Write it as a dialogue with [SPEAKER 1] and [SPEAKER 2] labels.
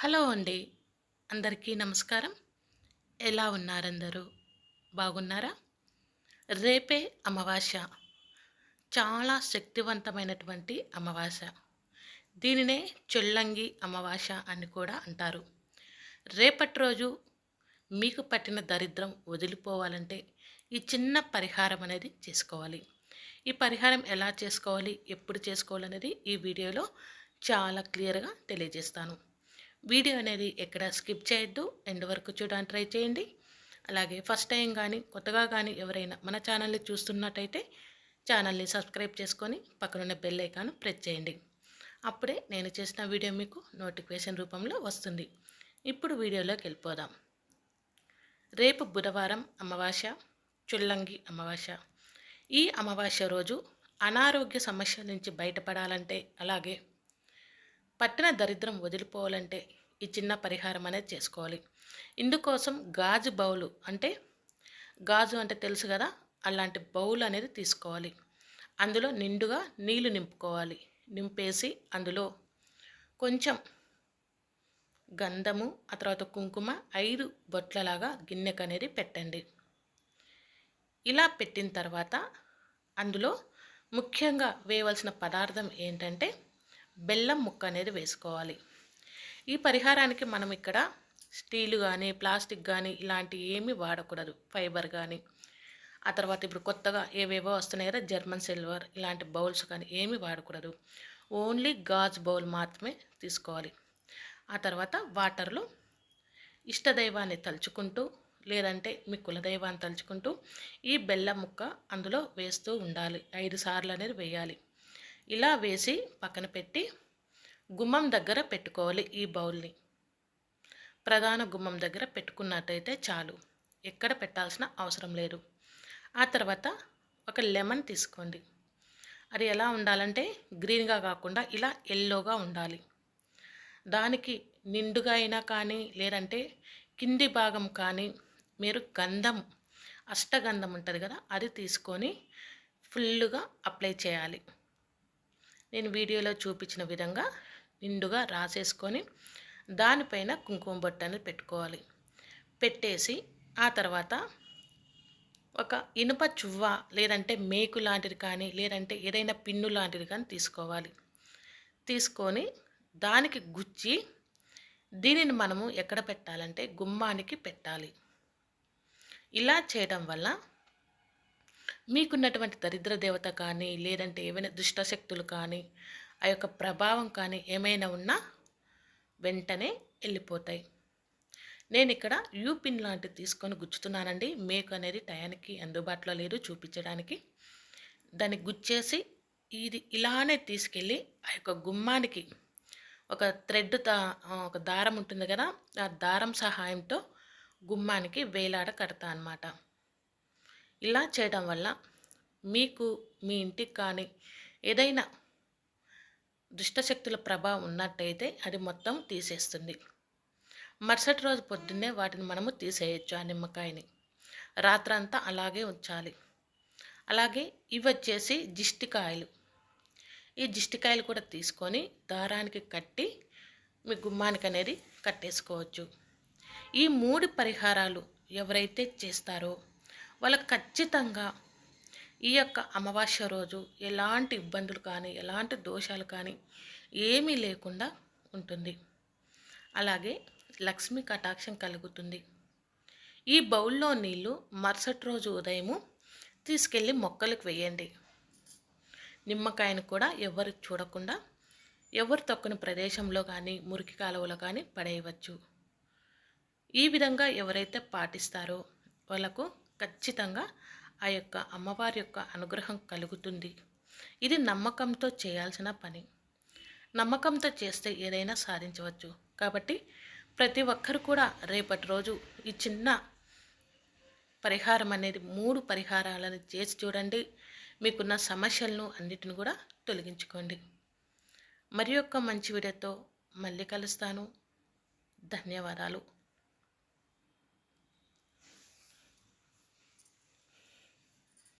[SPEAKER 1] Hello అండి. అందరికీ నమస్కారం. ఎలా ఉన్నారందరూ? బాగున్నారా? రేపే అమావాస్య. చాలా శక్తివంతమైనటువంటి అమావాస్య. దీనినే చొల్లంగి అమావాస్య అని కూడా అంటారు. రేపటి రోజు మీకు పట్టిన దరిద్రం వదిలిపోవాలంటే ఈ చిన్న పరిహారం అనేది చేసుకోవాలి. ఈ పరిహారం ఎలా చేసుకోవాలి ఎప్పుడు చేసుకోవాలనేది ఈ వీడియోలో చాలా క్లియర్గా తెలియజేస్తాను. వీడియో అనేది ఎక్కడ స్కిప్ చేయొద్దు. ఎండ్ వరకు చూడడానికి ట్రై చేయండి. అలాగే ఫస్ట్ టైం కానీ కొత్తగా కానీ ఎవరైనా మన ఛానల్ని చూస్తున్నట్టయితే ఛానల్ని సబ్స్క్రైబ్ చేసుకొని పక్కనున్న బెల్ ఐకాన్ ప్రెస్ చేయండి. అప్పుడే నేను చేసిన వీడియో మీకు నోటిఫికేషన్ రూపంలో వస్తుంది. ఇప్పుడు వీడియోలోకి వెళ్ళిపోదాం. రేపు బుధవారం అమావాస్య చుల్లంగి అమావాస్య. ఈ అమావాస్య రోజు అనారోగ్య సమస్యల నుంచి బయటపడాలంటే అలాగే పట్టిన దరిద్రం వదిలిపోవాలంటే ఈ చిన్న పరిహారం అనేది చేసుకోవాలి. ఇందుకోసం గాజు బౌలు అంటే గాజు అంటే తెలుసు కదా అలాంటి బౌల్ అనేది తీసుకోవాలి. అందులో నిండుగా నీళ్ళు నింపుకోవాలి. నింపేసి అందులో కొంచెం గంధము ఆ తర్వాత కుంకుమ ఐదు బొట్లలాగా గిన్నెకు అనేది పెట్టండి. ఇలా పెట్టిన తర్వాత అందులో ముఖ్యంగా వేయవలసిన పదార్థం ఏంటంటే బెల్లం ముక్క అనేది వేసుకోవాలి. ఈ పరిహారానికి మనం ఇక్కడ స్టీలు కానీ ప్లాస్టిక్ కానీ ఇలాంటివి ఏమీ వాడకూడదు. ఫైబర్ కానీ ఆ తర్వాత ఇప్పుడు కొత్తగా ఏవేవో వస్తున్నాయి కదా జర్మన్ సిల్వర్ ఇలాంటి బౌల్స్ కానీ ఏమీ వాడకూడదు. ఓన్లీ గాజ్ బౌల్ మాత్రమే తీసుకోవాలి. ఆ తర్వాత వాటర్లో ఇష్టదైవాన్ని తలుచుకుంటూ లేదంటే మీ కులదైవాన్ని తలుచుకుంటూ ఈ బెల్లం ముక్క అందులో వేస్తూ ఉండాలి. ఐదు సార్లు అనేది వేయాలి. ఇలా వేసి పక్కన పెట్టి గుమ్మం దగ్గర పెట్టుకోవాలి ఈ బౌల్ని. ప్రధాన గుమ్మం దగ్గర పెట్టుకున్నట్టయితే చాలు. ఎక్కడ పెట్టాల్సిన అవసరం లేదు. ఆ తర్వాత ఒక లెమన్ తీసుకోండి. అది ఎలా ఉండాలంటే గ్రీన్గా కాకుండా ఇలా ఎల్లోగా ఉండాలి. దానికి నిండుగా అయినా కానీ లేదంటే కింది భాగం కానీ మీరు గంధం అష్టగంధం ఉంటుంది కదా అది తీసుకొని ఫుల్గా అప్లై చేయాలి. నేను వీడియోలో చూపించిన విధంగా నిండుగా రాసేసుకొని దానిపైన కుంకుమ బొట్టు అనేది పెట్టుకోవాలి. పెట్టేసి ఆ తర్వాత ఒక ఇనుప చువ్వ లేదంటే మేకు లాంటిది కానీ లేదంటే ఏదైనా పిన్ను లాంటిది కానీ తీసుకోవాలి. తీసుకొని దానికి గుచ్చి దీనిని మనము ఎక్కడ పెట్టాలంటే గుమ్మానికి పెట్టాలి. ఇలా చేయడం వల్ల మీకున్నటువంటి దరిద్ర దేవత కానీ లేదంటే ఏమైనా దుష్టశక్తులు కానీ ఆ యొక్క ప్రభావం కానీ ఏమైనా ఉన్నా వెంటనే వెళ్ళిపోతాయి. నేను ఇక్కడ యూపిన్ లాంటివి తీసుకొని గుచ్చుతున్నానండి. మేకు అనేది టయానికి అందుబాటులో లేదు చూపించడానికి. దాన్ని గుచ్చేసి ఇది ఇలానే తీసుకెళ్ళి ఆ యొక్క గుమ్మానికి ఒక థ్రెడ్ ఒక దారం ఉంటుంది కదా ఆ దారం సహాయంతో గుమ్మానికి వేలాడ కడతా అనమాట ఇలా చేయడం వల్ల మీకు మీ ఇంటికి కానీ ఏదైనా దుష్టశక్తుల ప్రభావం ఉన్నట్టయితే అది మొత్తం తీసేస్తుంది. మరుసటి రోజు పొద్దున్నే వాటిని మనము తీసేయచ్చు ఆ నిమ్మకాయని. రాత్రంతా అలాగే ఉంచాలి. అలాగే ఇవి వచ్చేసి జిష్టికాయలు. ఈ జిష్టికాయలు కూడా తీసుకొని దారానికి కట్టి మీ గుమ్మానికి అనేది కట్టేసుకోవచ్చు. ఈ మూడు పరిహారాలు ఎవరైతే చేస్తారో వాళ్ళకి ఖచ్చితంగా ఈ యొక్క అమావాస్య రోజు ఎలాంటి ఇబ్బందులు కానీ ఎలాంటి దోషాలు కానీ ఏమీ లేకుండా ఉంటుంది. అలాగే లక్ష్మీ కటాక్షం కలుగుతుంది. ఈ బౌల్లో నీళ్ళు మరుసటి రోజు ఉదయము తీసుకెళ్ళి మొక్కలకు వేయండి. నిమ్మకాయను కూడా ఎవరు చూడకుండా ఎవరు తొక్కని ప్రదేశంలో కానీ మురికి కాలువలో కానీ పడేయవచ్చు. ఈ విధంగా ఎవరైతే పాటిస్తారో వాళ్ళకు ఖచ్చితంగా ఆ యొక్క అమ్మవారి యొక్క అనుగ్రహం కలుగుతుంది. ఇది నమ్మకంతో చేయాల్సిన పని. నమ్మకంతో చేస్తే ఏదైనా సాధించవచ్చు. కాబట్టి ప్రతి ఒక్కరు కూడా రేపటి రోజు ఈ చిన్న పరిహారం అనేది మూడు పరిహారాలను చేసి చూడండి. మీకున్న సమస్యలను అన్నిటిని కూడా తొలగించుకోండి. మరి యొక్క మంచి వీడియోతో మళ్ళీ కలుస్తాను. ధన్యవాదాలు.